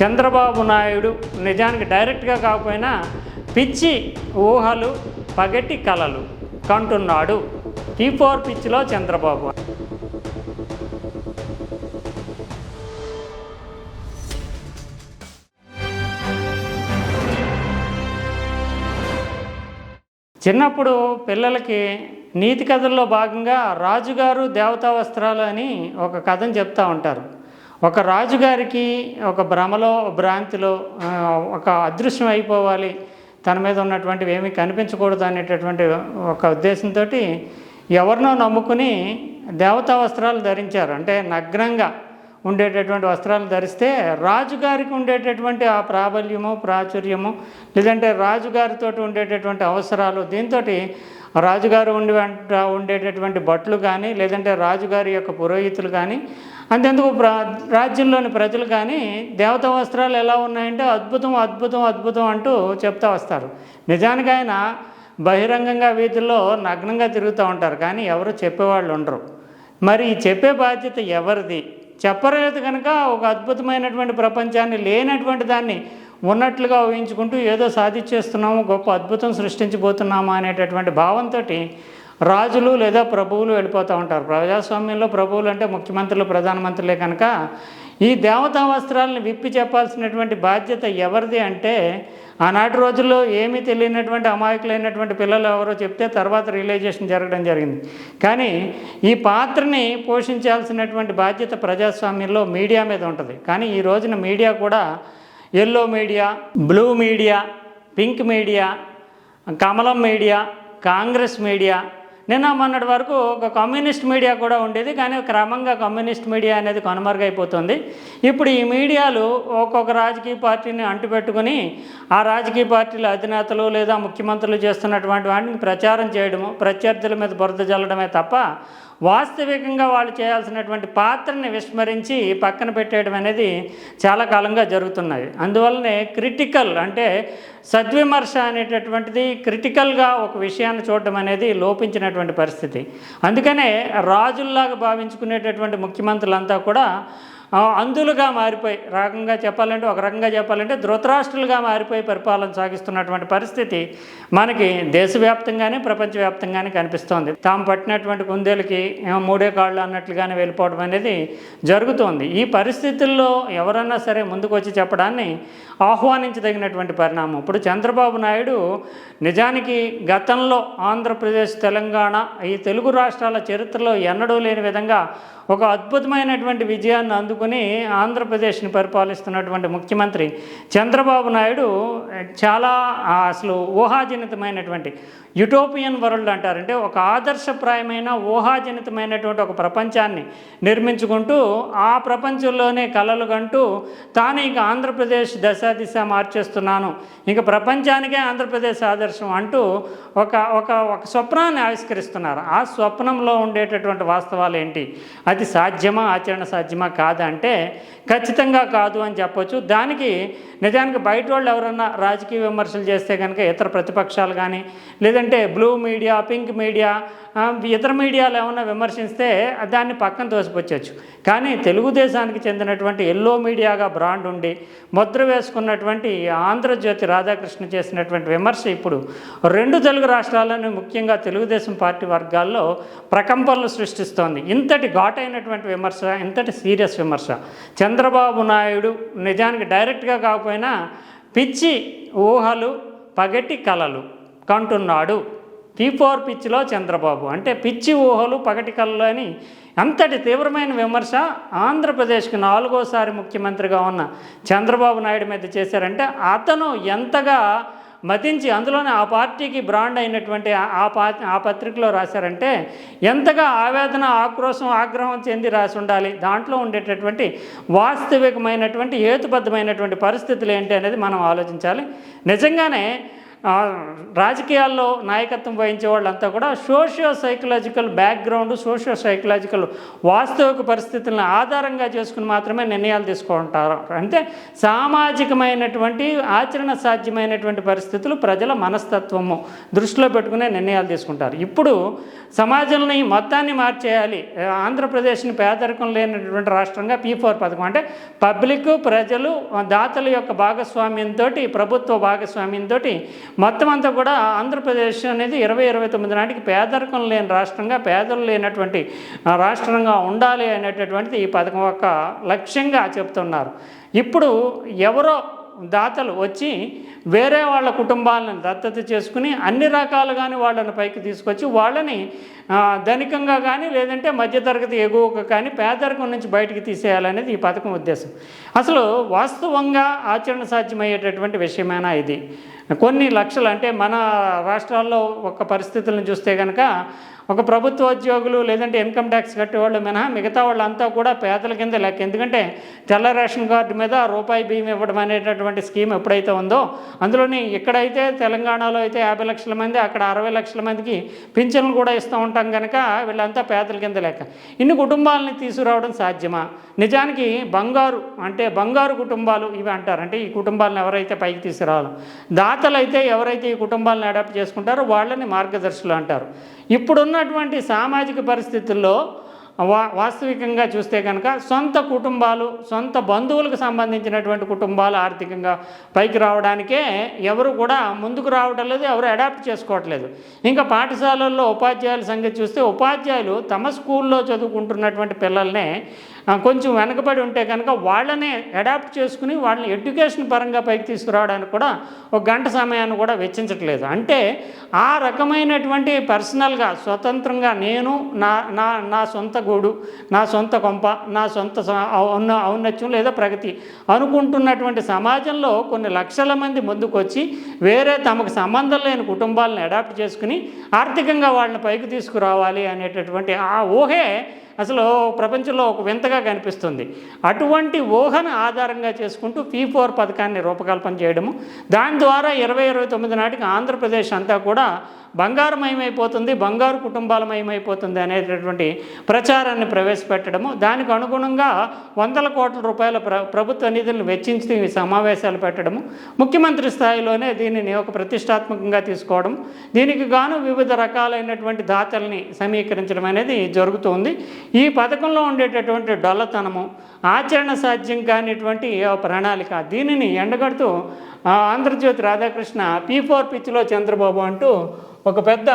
చంద్రబాబు నాయుడు నిజానికి డైరెక్ట్గా కాకపోయినా పిచ్చి ఊహలు పగటి కలలు కంటున్నాడు. టీ ఫోర్ పిచ్చిలో చంద్రబాబు. చిన్నప్పుడు పిల్లలకి నీతి కథల్లో భాగంగా రాజుగారు దేవతా వస్త్రాలు అని ఒక కథను చెప్తూ ఉంటారు. ఒక రాజుగారికి ఒక భ్రమలో భ్రాంతిలో ఒక అదృశ్యం అయిపోవాలి. తన మీద ఉన్నటువంటివి ఏమీ కనిపించకూడదు అనేటటువంటి ఒక ఉద్దేశంతో ఎవరినో నమ్ముకుని దేవతా వస్త్రాలు ధరించారు. అంటే నగ్నంగా ఉండేటటువంటి వస్త్రాలు ధరిస్తే రాజుగారికి ఉండేటటువంటి ఆ ప్రాబల్యము ప్రాచుర్యము లేదంటే రాజుగారితో ఉండేటటువంటి అవసరాలు దీంతో రాజుగారు ఉండి ఉండేటటువంటి భట్లు కానీ లేదంటే రాజుగారి యొక్క పురోహితులు కానీ అంతెందుకు ప్ర రాజ్యంలోని ప్రజలు కానీ దేవతా వస్త్రాలు ఎలా ఉన్నాయంటే అద్భుతం అద్భుతం అద్భుతం అంటూ చెప్తా వస్తారు. నిజానికి ఆయన బహిరంగంగా వీధుల్లో నగ్నంగా తిరుగుతూ ఉంటారు కానీ ఎవరు చెప్పేవాళ్ళు ఉండరు. మరి ఈ చెప్పే బాధ్యత ఎవరిది? చెప్పలేదు కనుక ఒక అద్భుతమైనటువంటి ప్రపంచాన్ని లేనటువంటి దాన్ని ఉన్నట్లుగా ఊహించుకుంటూ ఏదో సాధించేస్తున్నాము గొప్ప అద్భుతం సృష్టించబోతున్నాము అనేటటువంటి భావంతో రాజులు లేదా ప్రభువులు వెళ్ళిపోతూ ఉంటారు. ప్రజాస్వామ్యంలో ప్రభువులు అంటే ముఖ్యమంత్రులు ప్రధానమంత్రులే కనుక ఈ దేవతా వస్త్రాలను విప్పి చెప్పాల్సినటువంటి బాధ్యత ఎవరిది అంటే ఆనాటి రోజుల్లో ఏమీ తెలియనటువంటి అమాయకులైనటువంటి పిల్లలు ఎవరో చెప్తే తర్వాత రియలైజేషన్ జరగడం జరిగింది. కానీ ఈ పాత్రని పోషించాల్సినటువంటి బాధ్యత ప్రజాస్వామ్యంలో మీడియా మీద ఉంటుంది. కానీ ఈ రోజున మీడియా కూడా yellow media blue media pink media కమలం మీడియా కాంగ్రెస్ మీడియా నిన్న మొన్నటి వరకు ఒక కమ్యూనిస్ట్ మీడియా కూడా ఉండేది కానీ క్రమంగా కమ్యూనిస్ట్ మీడియా అనేది కనుమరుగైపోతుంది. ఇప్పుడు ఈ మీడియాలు ఒక్కొక్క రాజకీయ పార్టీని అంటుపెట్టుకుని ఆ రాజకీయ పార్టీల అధినేతలు లేదా ముఖ్యమంత్రులు చేస్తున్నటువంటి వాటిని ప్రచారం చేయడము ప్రత్యర్థుల మీద బురద జల్లడమే తప్ప వాస్తవికంగా వాళ్ళు చేయాల్సినటువంటి పాత్రని విస్మరించి పక్కన పెట్టేయడం అనేది చాలా కాలంగా జరుగుతున్నాయి అందువల్లనే క్రిటికల్ అంటే సద్విమర్శ అనేటటువంటిది క్రిటికల్గా ఒక విషయాన్ని చూడడం అనేది లోపించినటువంటి పరిస్థితి. అందుకనే రాజుల్లాగా భావించుకునేటటువంటి ముఖ్యమంత్రులంతా కూడా అందులుగా మారిపోయి రకంగా చెప్పాలంటే ఒక రకంగా చెప్పాలంటే ధృతరాష్ట్రులుగా మారిపోయి పరిపాలన సాగిస్తున్నటువంటి పరిస్థితి మనకి దేశవ్యాప్తంగానే ప్రపంచవ్యాప్తంగానే కనిపిస్తోంది. తాము పట్టినటువంటి కుందేలకి మూడే కాళ్ళు అన్నట్లుగానే వెళ్ళిపోవడం అనేది జరుగుతోంది. ఈ పరిస్థితుల్లో ఎవరన్నా సరే ముందుకు వచ్చి చెప్పడాన్ని ఆహ్వానించదగినటువంటి పరిణామం. ఇప్పుడు చంద్రబాబు నాయుడు నిజానికి గతంలో ఆంధ్రప్రదేశ్ తెలంగాణ ఈ తెలుగు రాష్ట్రాల చరిత్రలో ఎన్నడూ లేని విధంగా ఒక అద్భుతమైనటువంటి విజయాన్ని అందుకుని ఆంధ్రప్రదేశ్ని పరిపాలిస్తున్నటువంటి ముఖ్యమంత్రి చంద్రబాబు నాయుడు చాలా అసలు ఊహాజనితమైనటువంటి యుటోపియన్ వరల్డ్ అంటారంటే ఒక ఆదర్శప్రాయమైన ఊహాజనితమైనటువంటి ఒక ప్రపంచాన్ని నిర్మించుకుంటూ ఆ ప్రపంచంలోనే కలలు కంటూ తాను ఇంకా ఆంధ్రప్రదేశ్ దశ దిశ మార్చేస్తున్నాను. ఇంకా ప్రపంచానికే ఆంధ్రప్రదేశ్ ఆదర్శం అంటూ ఒక ఒక ఒక స్వప్నాన్ని ఆవిష్కరిస్తున్నారు. ఆ స్వప్నంలో ఉండేటటువంటి వాస్తవాలు ఏంటి అది సాధ్యమా ఆచరణ సాధ్యమా కాదా అంటే ఖచ్చితంగా కాదు అని చెప్పొచ్చు. దానికి నిజానికి బయట వాళ్ళు ఎవరన్నా రాజకీయ విమర్శలు చేస్తే కనుక ఇతర ప్రతిపక్షాలు కానీ లేదంటే బ్లూ మీడియా పింక్ మీడియా ఇతర మీడియాలు ఏమన్నా విమర్శిస్తే దాన్ని పక్కన తోసిపుచ్చచ్చు. కానీ తెలుగుదేశానికి చెందినటువంటి ఎల్లో మీడియాగా బ్రాండ్ ఉండి ముద్ర వేసుకున్నటువంటి ఆంధ్రజ్యోతి రాధాకృష్ణ చేసినటువంటి విమర్శ ఇప్పుడు రెండు తెలుగు రాష్ట్రాలను ముఖ్యంగా తెలుగుదేశం పార్టీ వర్గాల్లో ప్రకంపనలు సృష్టిస్తోంది. ఇంతటి ఘాటైనటువంటి విమర్శ ఇంతటి సీరియస్ విమర్శ. చంద్రబాబు నాయుడు నిజానికి డైరెక్ట్గా కాకపోయినా పిచ్చి ఊహలు పగటి కలలు కంటున్నాడు. పీ ఫోర్ పిచ్చిలో చంద్రబాబు. అంటే పిచ్చి ఊహలు పగటి కళలు అని అంతటి తీవ్రమైన విమర్శ ఆంధ్రప్రదేశ్కి నాలుగోసారి ముఖ్యమంత్రిగా ఉన్న చంద్రబాబు నాయుడు మీద చేశారంటే అతను ఎంతగా మతించి అందులోనే ఆ పార్టీకి బ్రాండ్ అయినటువంటి ఆ- పా ఆ పత్రికలో రాశారంటే ఎంతగా ఆవేదన ఆక్రోశం ఆగ్రహం చెంది రాసి ఉండాలి. దాంట్లో ఉండేటటువంటి వాస్తవికమైనటువంటి హేతుబద్ధమైనటువంటి పరిస్థితులు ఏంటి అనేది మనం ఆలోచించాలి. నిజంగానే రాజకీయాల్లో నాయకత్వం వహించే వాళ్ళంతా కూడా socio psychological background socio psychological వాస్తవిక పరిస్థితులను ఆధారంగా చేసుకుని మాత్రమే నిర్ణయాలు తీసుకుంటారు. అంటే సామాజికమైనటువంటి ఆచరణ సాధ్యమైనటువంటి పరిస్థితులు ప్రజల మనస్తత్వము దృష్టిలో పెట్టుకునే నిర్ణయాలు తీసుకుంటారు. ఇప్పుడు సమాజంలో ఈ మొత్తాన్ని మార్చేయాలి. ఆంధ్రప్రదేశ్ని పేదరికం లేనటువంటి రాష్ట్రంగా పీ ఫోర్ పథకం అంటే పబ్లిక్ ప్రజలు దాతల యొక్క భాగస్వామ్యంతో ప్రభుత్వ భాగస్వామ్యంతో మొత్తం అంతా కూడా ఆంధ్రప్రదేశ్ అనేది ఇరవై ఇరవై తొమ్మిది నాటికి పేదరికం లేని రాష్ట్రంగా పేదలు లేనటువంటి రాష్ట్రంగా ఉండాలి అనేటటువంటిది ఈ పథకం యొక్క లక్ష్యంగా చెప్తున్నారు. ఇప్పుడు ఎవరో దాతలు వచ్చి వేరే వాళ్ళ కుటుంబాలను దత్తత చేసుకుని అన్ని రకాలుగాని వాళ్ళని పైకి తీసుకొచ్చి వాళ్ళని ధనికంగా కానీ లేదంటే మధ్యతరగతి ఎగువకు కానీ పేదరికం నుంచి బయటికి తీసేయాలనేది ఈ పథకం ఉద్దేశం. అసలు వాస్తవంగా ఆచరణ సాధ్యమయ్యేటటువంటి విషయమేనా ఇది? కొన్ని లక్షలు అంటే మన రాష్ట్రాల్లో ఒక పరిస్థితులను చూస్తే కనుక ఒక ప్రభుత్వ ఉద్యోగులు లేదంటే ఇన్కమ్ ట్యాక్స్ కట్టేవాళ్ళు మినహా మిగతా వాళ్ళంతా కూడా పేదల కింద లెక్క. ఎందుకంటే తెల్ల రేషన్ కార్డు మీద రూపాయి బియ్యం ఇవ్వడం అనేటటువంటి స్కీమ్ ఎప్పుడైతే ఉందో అందులోని ఇక్కడైతే తెలంగాణలో అయితే యాభై లక్షల మంది అక్కడ అరవై లక్షల మందికి పింఛన్లు కూడా ఇస్తూ ఉంటాం కనుక వీళ్ళంతా పేదల కింద లెక్క. ఇన్ని కుటుంబాలని తీసుకురావడం సాధ్యమా? నిజానికి బంగారు అంటే బంగారు కుటుంబాలు ఇవి అంటారు. అంటే ఈ కుటుంబాలను ఎవరైతే పైకి తీసుకురావాలో. దాతలు అయితే ఎవరైతే ఈ కుటుంబాలను అడాప్ట్ చేసుకుంటారో వాళ్ళని మార్గదర్శులు అంటారు. ఇప్పుడున్నటువంటి సామాజిక పరిస్థితుల్లో వా వాస్తవికంగా చూస్తే కనుక సొంత కుటుంబాలు సొంత బంధువులకు సంబంధించినటువంటి కుటుంబాలు ఆర్థికంగా పైకి రావడానికే ఎవరు కూడా ముందుకు రావడం లేదు ఎవరు అడాప్ట్ చేసుకోవట్లేదు. ఇంకా పాఠశాలల్లో ఉపాధ్యాయుల సంగతి చూస్తే ఉపాధ్యాయులు తమ స్కూల్లో చదువుకుంటున్నటువంటి పిల్లల్నే కొంచెం వెనకబడి ఉంటే కనుక వాళ్ళనే అడాప్ట్ చేసుకుని వాళ్ళని ఎడ్యుకేషన్ పరంగా పైకి తీసుకురావడానికి కూడా ఒక గంట సమయాన్ని కూడా వెచ్చించట్లేదు. అంటే ఆ రకమైనటువంటి పర్సనల్గా స్వతంత్రంగా నేను నా నా నా సొంత గూడు నా సొంత కొంప నా సొంత ఔన్న ఔన్నత్యం లేదా ప్రగతి అనుకుంటున్నటువంటి సమాజంలో కొన్ని లక్షల మంది ముందుకొచ్చి వేరే తమకు సంబంధం లేని కుటుంబాలను అడాప్ట్ చేసుకుని ఆర్థికంగా వాళ్ళని పైకి తీసుకురావాలి అనేటటువంటి ఆ ఊహే అసలు ప్రపంచంలో ఒక వింతగా కనిపిస్తుంది. అటువంటి ఊహను ఆధారంగా చేసుకుంటూ పీ ఫోర్ పథకాన్ని రూపకల్పన చేయడము. దాని ద్వారా ఇరవై ఇరవై తొమ్మిది నాటికి ఆంధ్రప్రదేశ్ అంతా కూడా బంగారుమయమైపోతుంది బంగారు కుటుంబాలమయమైపోతుంది అనేటటువంటి ప్రచారాన్ని ప్రవేశపెట్టడము. దానికి అనుగుణంగా వందల కోట్ల రూపాయల ప్ర ప్రభుత్వ నిధులను వెచ్చించి సమావేశాలు పెట్టడము. ముఖ్యమంత్రి స్థాయిలోనే దీనిని ఒక ప్రతిష్టాత్మకంగా తీసుకోవడం. దీనికి గాను వివిధ రకాలైనటువంటి దాతల్ని సమీకరించడం అనేది జరుగుతుంది. ఈ పథకంలో ఉండేటటువంటి డొల్లతనము ఆచరణ సాధ్యం కానిటువంటి ప్రణాళిక దీనిని ఎండగడుతూ ఆంధ్రజ్యోతి రాధాకృష్ణ పీ ఫోర్ పిచ్చిలో చంద్రబాబు అంటూ ఒక పెద్ద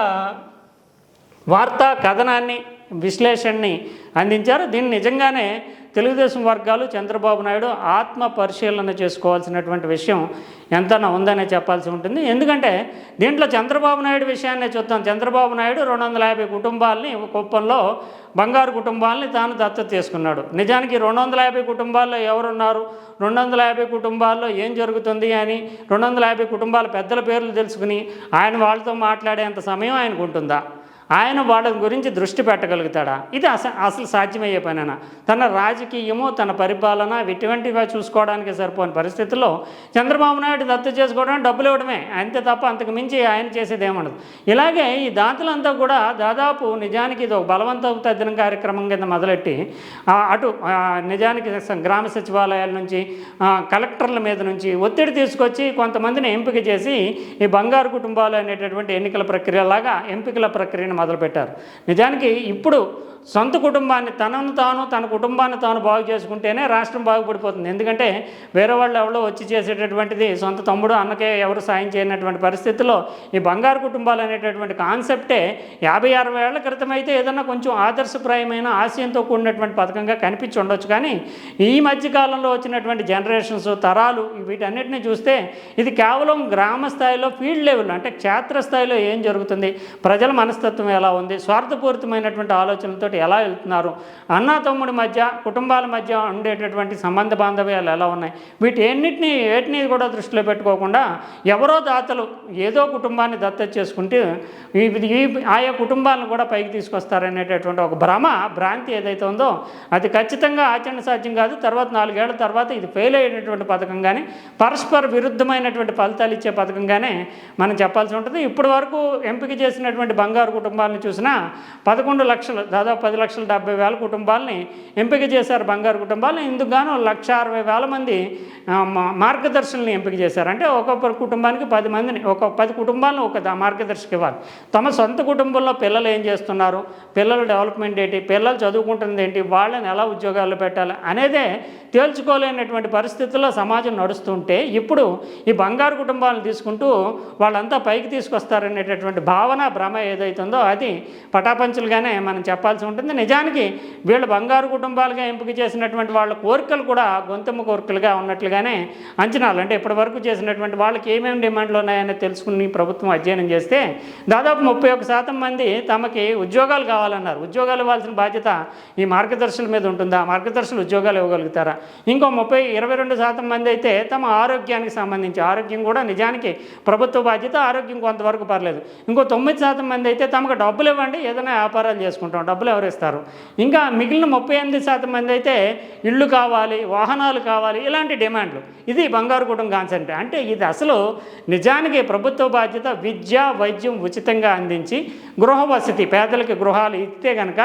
వార్తా కథనాన్ని విశ్లేషణని అందించారు. దీన్ని నిజంగానే తెలుగుదేశం వర్గాలు చంద్రబాబు నాయుడు ఆత్మ పరిశీలన చేసుకోవాల్సినటువంటి విషయం ఎంతనా ఉందనే చెప్పాల్సి ఉంటుంది. ఎందుకంటే దీంట్లో చంద్రబాబు నాయుడు విషయాన్నే చూద్దాం. చంద్రబాబు నాయుడు రెండు వందల యాభై కుటుంబాలని ఒక కుప్పంలో బంగారు కుటుంబాలని తాను దత్తత తీసుకున్నాడు. నిజానికి రెండు వందల యాభై కుటుంబాల్లో ఎవరున్నారు? రెండు వందల యాభై కుటుంబాల్లో ఏం జరుగుతుంది అని రెండు వందల యాభై కుటుంబాల పెద్దల పేర్లు తెలుసుకుని ఆయన వాళ్ళతో మాట్లాడేంత సమయం ఆయనకు ఉంటుందా? ఆయన వాళ్ళ గురించి దృష్టి పెట్టగలుగుతాడా? ఇది అస అసలు సాధ్యమయ్యే పనేనా? తన రాజకీయము తన పరిపాలన ఇటువంటివి చూసుకోవడానికి సరిపోని పరిస్థితుల్లో చంద్రబాబు నాయుడు దత్తు చేసుకోవడం డబ్బులు ఇవ్వడమే. అంతే తప్ప అంతకు మించి ఆయన చేసేది ఏముండదు. ఇలాగే ఈ దాతలంతా కూడా దాదాపు నిజానికి ఇది ఒక బలవంత తద్దిన కార్యక్రమం కింద మొదలెట్టి అటు నిజానికి గ్రామ సచివాలయాల నుంచి కలెక్టర్ల మీద నుంచి ఒత్తిడి తీసుకొచ్చి కొంతమందిని ఎంపిక చేసి ఈ బంగారు కుటుంబాలు అనేటటువంటి ఎన్నికల ప్రక్రియలాగా ఎంపికల ప్రక్రియను మొదలుపెట్టారు. నిజానికి ఇప్పుడు సొంత కుటుంబాన్ని తనను తాను తన కుటుంబాన్ని తాను బాగు చేసుకుంటేనే రాష్ట్రం బాగుపడిపోతుంది. ఎందుకంటే వేరే వాళ్ళు ఎవరో వచ్చి చేసేటటువంటిది సొంత తమ్ముడు అన్నకే ఎవరు సాయం చేయనటువంటి పరిస్థితుల్లో ఈ బంగారు కుటుంబాలు అనేటటువంటి కాన్సెప్టే యాభై అరవై ఏళ్ళ క్రితం అయితే ఏదన్నా కొంచెం ఆదర్శప్రాయమైన ఆశయంతో కూడినటువంటి పథకంగా కనిపించి ఉండొచ్చు. కానీ ఈ మధ్యకాలంలో వచ్చినటువంటి జనరేషన్స్ తరాలు వీటన్నిటిని చూస్తే ఇది కేవలం గ్రామ స్థాయిలో ఫీల్డ్ లెవెల్ అంటే క్షేత్రస్థాయిలో ఏం జరుగుతుంది? ప్రజల మనస్తత్వం ప్రభుత్వం ఎలా ఉంది? స్వార్థపూరితమైనటువంటి ఆలోచనలతో ఎలా వెళ్తున్నారు? అన్నా తమ్ముడి మధ్య కుటుంబాల మధ్య ఉండేటటువంటి సంబంధ బాంధవ్యాలు ఎలా ఉన్నాయి? వీటి ఎన్నిటిని వేటిని కూడా దృష్టిలో పెట్టుకోకుండా ఎవరో దాతలు ఏదో కుటుంబాన్ని దత్తత చేసుకుంటే ఈ ఆయా కుటుంబాలను కూడా పైకి తీసుకొస్తారనేటటువంటి ఒక భ్రమ భ్రాంతి ఏదైతే ఉందో అది ఖచ్చితంగా ఆచరణ సాధ్యం కాదు. తర్వాత నాలుగేళ్ళ తర్వాత ఇది ఫెయిల్ అయ్యేటటువంటి కానీ పరస్పర విరుద్ధమైనటువంటి ఫలితాలు ఇచ్చే పథకంగానే మనం చెప్పాల్సి ఉంటుంది. ఇప్పటి వరకు ఎంపిక చేసినటువంటి బంగారు కుటుంబం కుటుంబాలను చూసినా పదకొండు లక్షలు దాదాపు పది లక్షల డెబ్బై వేల కుటుంబాలని ఎంపిక చేశారు. బంగారు కుటుంబాలను ఇందుకుగాను లక్ష అరవై వేల మంది మా- మార్గదర్శుల్ని ఎంపిక చేశారు. అంటే ఒక్కొక్క కుటుంబానికి పది మందిని ఒక పది కుటుంబాలను ఒక మార్గదర్శకి ఇవ్వాలి. తమ సొంత కుటుంబంలో పిల్లలు ఏం చేస్తున్నారు? పిల్లల డెవలప్మెంట్ ఏంటి? పిల్లలు చదువుకుంటుంది ఏంటి? వాళ్ళని ఎలా ఉద్యోగాల్లో పెట్టాలి? అనేదే తేల్చుకోలేనటువంటి పరిస్థితుల్లో సమాజం నడుస్తుంటే ఇప్పుడు ఈ బంగారు కుటుంబాలను తీసుకుంటూ వాళ్ళంతా పైకి తీసుకొస్తారనేటటువంటి భావన భ్రమ ఏదైతుందో అది పటాపంచులుగానే మనం చెప్పాల్సి ఉంటుంది. నిజానికి వీళ్ళు బంగారు కుటుంబాలుగా ఎంపిక చేసినటువంటి వాళ్ళ కోరికలు కూడా గొంతమ్మ కోరికలుగా ఉన్నట్లుగానే అంచనాలు. అంటే ఇప్పటి వరకు చేసినటువంటి వాళ్ళకి ఏమేమి డిమాండ్లు ఉన్నాయని తెలుసుకుని ప్రభుత్వం అధ్యయనం చేస్తే దాదాపు ముప్పై ఒక శాతం మంది తమకి ఉద్యోగాలు కావాలన్నారు. ఉద్యోగాలు ఇవ్వాల్సిన బాధ్యత ఈ మార్గదర్శుల మీద ఉంటుందా? మార్గదర్శులు ఉద్యోగాలు ఇవ్వగలుగుతారా? ఇంకో ముప్పై ఇరవై రెండు శాతం మంది అయితే తమ ఆరోగ్యానికి సంబంధించి ఆరోగ్యం కూడా నిజానికి ప్రభుత్వ బాధ్యత ఆరోగ్యం కొంతవరకు పర్లేదు. ఇంకో తొమ్మిది శాతం మంది అయితే తమకు డబ్బులు ఇవ్వండి ఏదైనా వ్యాపారాలు చేసుకుంటాం డబ్బులు ఎవరు ఇస్తారు? ఇంకా మిగిలిన ముప్పై ఎనిమిది శాతం మంది అయితే ఇళ్ళు కావాలి వాహనాలు కావాలి ఇలాంటి డిమాండ్లు. ఇది బంగారు కుటుంబం కాన్సెప్ట్. అంటే ఇది అసలు నిజానికి ప్రభుత్వ బాధ్యత విద్య వైద్యం ఉచితంగా అందించి గృహ వసతి పేదలకి గృహాలు ఇస్తే కనుక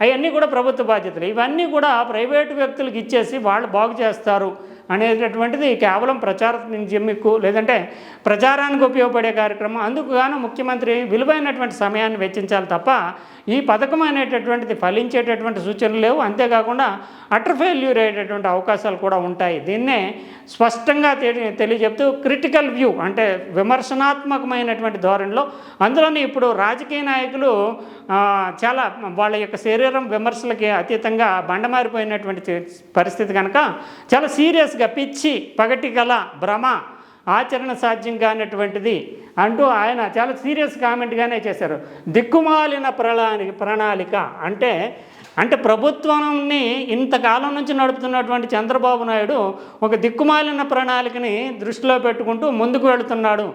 అవన్నీ కూడా ప్రభుత్వ బాధ్యతలు. ఇవన్నీ కూడా ప్రైవేటు వ్యక్తులకు ఇచ్చేసి వాళ్ళు బాగు చేస్తారు. అనేటటువంటిది కేవలం ప్రచార జిమ్మిక్కు లేదంటే ప్రచారానికి ఉపయోగపడే కార్యక్రమం. అందుకు గాను ముఖ్యమంత్రి విలువైనటువంటి సమయాన్ని వెచ్చించాలి తప్ప ఈ పథకం అనేటటువంటిది ఫలించేటటువంటి సూచనలు లేవు. అంతేకాకుండా అటర్ ఫెయిల్యూర్ అయ్యేటటువంటి అవకాశాలు కూడా ఉంటాయి. దీన్నే స్పష్టంగా తెలియజెప్తూ క్రిటికల్ వ్యూ అంటే విమర్శనాత్మకమైనటువంటి ధోరణిలో అందులోనే ఇప్పుడు రాజకీయ నాయకులు చాలా వాళ్ళ యొక్క శరీరం విమర్శలకి అతీతంగా బండమారిపోయినటువంటి పరిస్థితి కనుక చాలా సీరియస్ సీరియస్గా పిచ్చి పగటి గల భ్రమ ఆచరణ సాధ్యం కానటువంటిది అంటూ ఆయన చాలా సీరియస్ కామెంట్గానే చేశారు. దిక్కుమాలిన ప్రణాళిక ప్రణాళిక అంటే అంటే ప్రభుత్వాన్ని ఇంతకాలం నుంచి నడుపుతున్నటువంటి చంద్రబాబు నాయుడు ఒక దిక్కుమాలిన ప్రణాళికని దృష్టిలో పెట్టుకుంటూ ముందుకు వెళుతున్నాడు.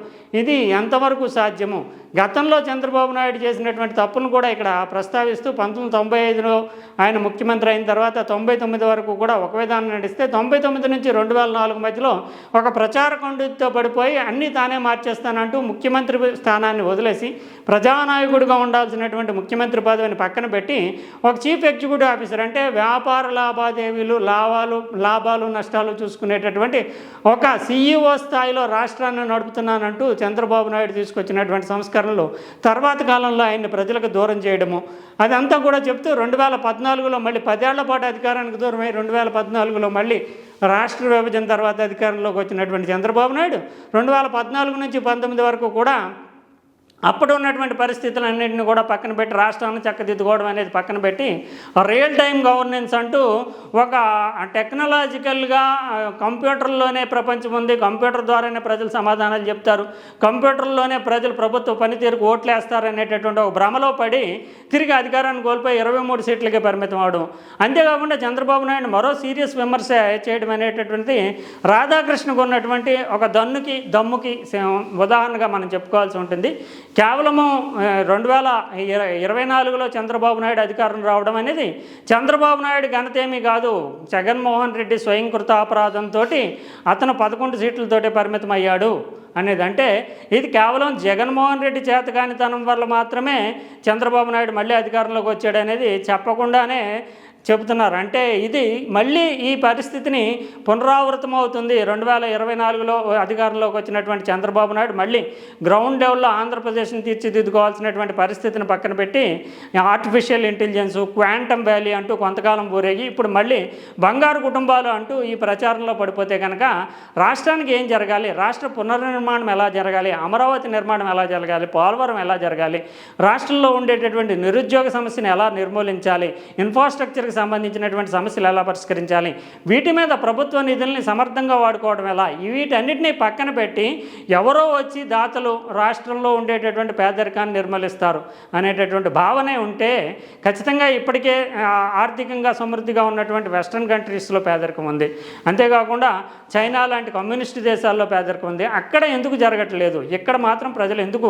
ఇది ఎంతవరకు సాధ్యము? గతంలో చంద్రబాబు నాయుడు చేసినటువంటి తప్పును కూడా ఇక్కడ ప్రస్తావిస్తూ పంతొమ్మిది తొంభై ఐదులో ఆయన ముఖ్యమంత్రి అయిన తర్వాత తొంభై తొమ్మిది వరకు కూడా ఒక విధానం నడిస్తే తొంభై తొమ్మిది నుంచి రెండు వేల నాలుగు మధ్యలో ఒక ప్రచార కొండితో పడిపోయి అన్నీ తానే మార్చేస్తానంటూ ముఖ్యమంత్రి స్థానాన్ని వదిలేసి ప్రజానాయకుడిగా ఉండాల్సినటువంటి ముఖ్యమంత్రి పదవిని పక్కన పెట్టి ఒక చీఫ్ ఎగ్జిక్యూటివ్ ఆఫీసర్. అంటే వ్యాపార లావాదేవీలు లాభాలు లాభాలు నష్టాలు చూసుకునేటటువంటి ఒక సీఈఓ స్థాయిలో రాష్ట్రాన్ని నడుపుతున్నానంటూ చంద్రబాబు నాయుడు తీసుకొచ్చినటువంటి సంస్కరణలు తర్వాత కాలంలో ఆయన్ని ప్రజలకు దూరం చేయడము. అదంతా కూడా చెప్తూ రెండు వేల పద్నాలుగులో మళ్ళీ పదేళ్ళ పాటు అధికారానికి దూరమై రెండు వేల పద్నాలుగులో మళ్ళీ రాష్ట్ర విభజన తర్వాత అధికారంలోకి వచ్చినటువంటి చంద్రబాబు నాయుడు రెండు వేల పద్నాలుగు నుంచి పంతొమ్మిది వరకు కూడా అప్పుడు ఉన్నటువంటి పరిస్థితులన్నింటిని కూడా పక్కన పెట్టి రాష్ట్రాన్ని చక్కదిద్దుకోవడం అనేది పక్కన పెట్టి రియల్ టైం గవర్నెన్స్ అంటూ ఒక టెక్నాలజికల్గా కంప్యూటర్లోనే ప్రపంచం ఉంది. కంప్యూటర్ ద్వారానే ప్రజలు సమాధానాలు చెప్తారు. కంప్యూటర్లోనే ప్రజలు ప్రభుత్వ పనితీరుకు ఓట్లు వేస్తారు అనేటటువంటి ఒక భ్రమలో పడి తిరిగి అధికారాన్ని కోల్పోయి ఇరవై మూడు సీట్లకే పరిమితం అవడం. అంతేకాకుండా చంద్రబాబు నాయుడు మరో సీరియస్ విమర్శ చేయడం అనేటటువంటిది రాధాకృష్ణకు ఉన్నటువంటి ఒక దన్నుకి దమ్ముకి సే- ఉదాహరణగా మనం చెప్పుకోవాల్సి ఉంటుంది. కేవలము రెండు వేల ఇరవై నాలుగులో చంద్రబాబు నాయుడు అధికారం రావడం అనేది చంద్రబాబు నాయుడు ఘనత ఏమీ కాదు. జగన్మోహన్ రెడ్డి స్వయంకృత అపరాధంతో అతను పదకొండు సీట్లతోటే పరిమితం అయ్యాడు అనేది అంటే ఇది కేవలం జగన్మోహన్ రెడ్డి చేతకానితనం వల్ల మాత్రమే చంద్రబాబు నాయుడు మళ్ళీ అధికారంలోకి వచ్చాడు అనేది చెప్పకుండానే చెబుతున్నారు. అంటే ఇది మళ్ళీ ఈ పరిస్థితిని పునరావృతం అవుతుంది. రెండు వేల ఇరవై నాలుగులో అధికారంలోకి వచ్చినటువంటి చంద్రబాబు నాయుడు మళ్ళీ గ్రౌండ్ లెవెల్లో ఆంధ్రప్రదేశ్ని తీర్చిదిద్దుకోవాల్సినటువంటి పరిస్థితిని పక్కన పెట్టి ఆర్టిఫిషియల్ ఇంటెలిజెన్స్ క్వాంటమ్ వ్యాలీ అంటూ కొంతకాలం ఊరేగి ఇప్పుడు మళ్ళీ బంగారు కుటుంబాలు అంటూ ఈ ప్రచారంలో పడిపోతే కనుక రాష్ట్రానికి ఏం జరగాలి? రాష్ట్ర పునర్నిర్మాణం ఎలా జరగాలి? అమరావతి నిర్మాణం ఎలా జరగాలి? పోలవరం ఎలా జరగాలి? రాష్ట్రంలో ఉండేటటువంటి నిరుద్యోగ సమస్యను ఎలా నిర్మూలించాలి? ఇన్ఫ్రాస్ట్రక్చర్కి సంబంధించినటువంటి సమస్యలు ఎలా పరిష్కరించాలి? వీటి మీద ప్రభుత్వ నిధుల్ని సమర్థంగా వాడుకోవడం ఎలా? వీటన్నిటినీ పక్కన పెట్టి ఎవరో వచ్చి దాతలు రాష్ట్రంలో ఉండేటటువంటి పేదరికాన్ని నిర్మలిస్తారు అనేటటువంటి భావనే ఉంటే ఖచ్చితంగా ఇప్పటికే ఆర్థికంగా సమృద్ధిగా ఉన్నటువంటి వెస్ట్రన్ కంట్రీస్లో పేదరికం ఉంది. అంతేకాకుండా చైనా లాంటి కమ్యూనిస్ట్ దేశాల్లో పేదరికం ఉంది. అక్కడ ఎందుకు జరగట్లేదు? ఇక్కడ మాత్రం ప్రజలు ఎందుకు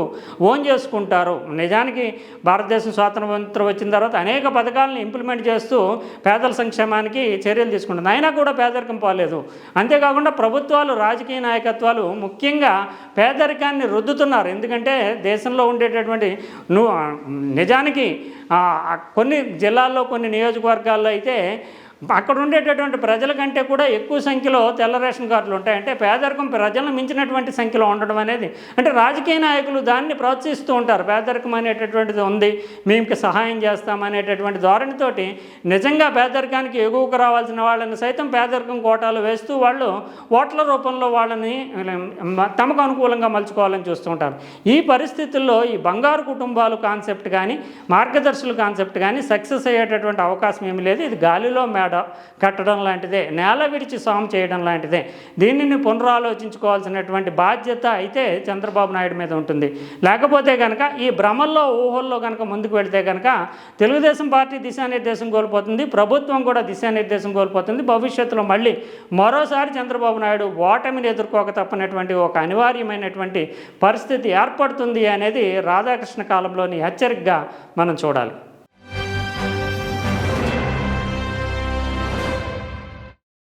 ఓన్ చేసుకుంటారు? నిజానికి భారతదేశం స్వాతంత్రం వచ్చిన తర్వాత అనేక పథకాలను ఇంప్లిమెంట్ చేస్తూ పేదల సంక్షేమానికి చర్యలు తీసుకుంటుంది. అయినా కూడా పేదరికం పోలేదు. అంతేకాకుండా ప్రభుత్వాలు రాజకీయ నాయకత్వాలు ముఖ్యంగా పేదరికాన్ని రుద్దుతున్నారు. ఎందుకంటే దేశంలో ఉండేటటువంటి నిజానికి కొన్ని జిల్లాల్లో కొన్ని నియోజకవర్గాల్లో అయితే అక్కడ ఉండేటటువంటి ప్రజల కంటే కూడా ఎక్కువ సంఖ్యలో తెల్ల రేషన్ కార్డులు ఉంటాయి. అంటే పేదరికం ప్రజలను మించినటువంటి సంఖ్యలో ఉండడం అనేది. అంటే రాజకీయ నాయకులు దాన్ని ప్రోత్సహిస్తూ ఉంటారు. పేదరికం అనేటటువంటిది ఉంది మేము సహాయం చేస్తామనేటటువంటి ధోరణితోటి నిజంగా పేదరికానికి ఎగువకు రావాల్సిన వాళ్ళని సైతం పేదరికం కోటాలు వేస్తూ వాళ్ళు ఓట్ల రూపంలో వాళ్ళని తమకు అనుకూలంగా మలుచుకోవాలని చూస్తుంటారు ఈ పరిస్థితుల్లో ఈ బంగారు కుటుంబాలు కాన్సెప్ట్ కానీ మార్గదర్శుల కాన్సెప్ట్ కానీ సక్సెస్ అయ్యేటటువంటి అవకాశం ఏమి లేదు. ఇది గాలిలో మేడ కట్టడం లాంటిదే నేల విడిచి సాము చేయడం లాంటిదే. దీనిని పునరాలోచించుకోవాల్సినటువంటి బాధ్యత అయితే చంద్రబాబు నాయుడు మీద ఉంటుంది. లేకపోతే కనుక ఈ భ్రమల్లో ఊహల్లో కనుక ముందుకు వెళితే కనుక తెలుగుదేశం పార్టీ దిశానిర్దేశం కోల్పోతుంది ప్రభుత్వం కూడా దిశానిర్దేశం కోల్పోతుంది. భవిష్యత్తులో మళ్ళీ మరోసారి చంద్రబాబు నాయుడు ఓటమిని ఎదుర్కోక తప్పనటువంటి ఒక అనివార్యమైనటువంటి పరిస్థితి ఏర్పడుతుంది అనేది రాధాకృష్ణ కాలంలోని హెచ్చరికగా మనం చూడాలి.